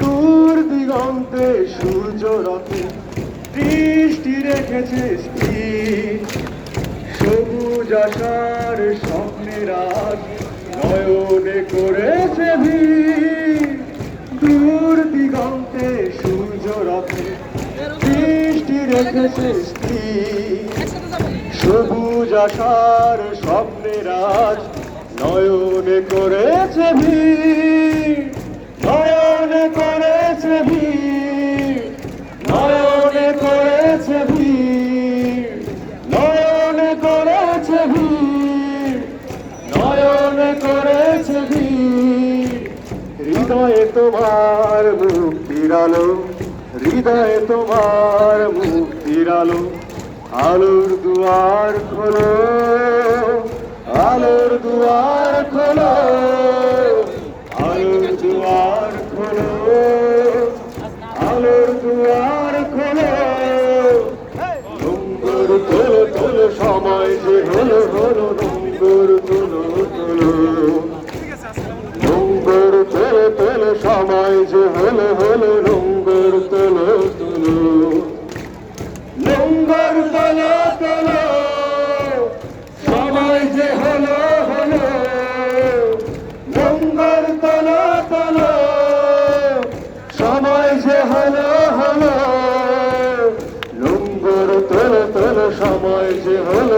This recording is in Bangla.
দূর দিগন্তে সূর্য রথে দৃষ্টি রেখেছে স্থির সবুজ আশার স্বপ্নের আজ নয়নে করেছে দূর দিগন্তে সূর্য রথে দৃষ্টি রেখেছে স্থির সবুজ আশার স্বপ্নের আজ নয়নে করেছে ভিড়। করেছে ভিড় নয়নে করেছে ভিড় হৃদয়ে তোমার মুক্তির আলো হৃদয়ে তোমার মুক্তির আলো আলোর দুয়ার খোলো, আলোর দুয়ার খোলো, আলোর দুয়ার খোলো, আলোর দুয়ার যে হলো হলো নোংর তোলো তোলো। নোংর তোলো তোলো সময় যে হলো হলো। নোংর তোলো তোলো সময় যে হলো হলো। নোংর তোলো তোলো সময় যে হলো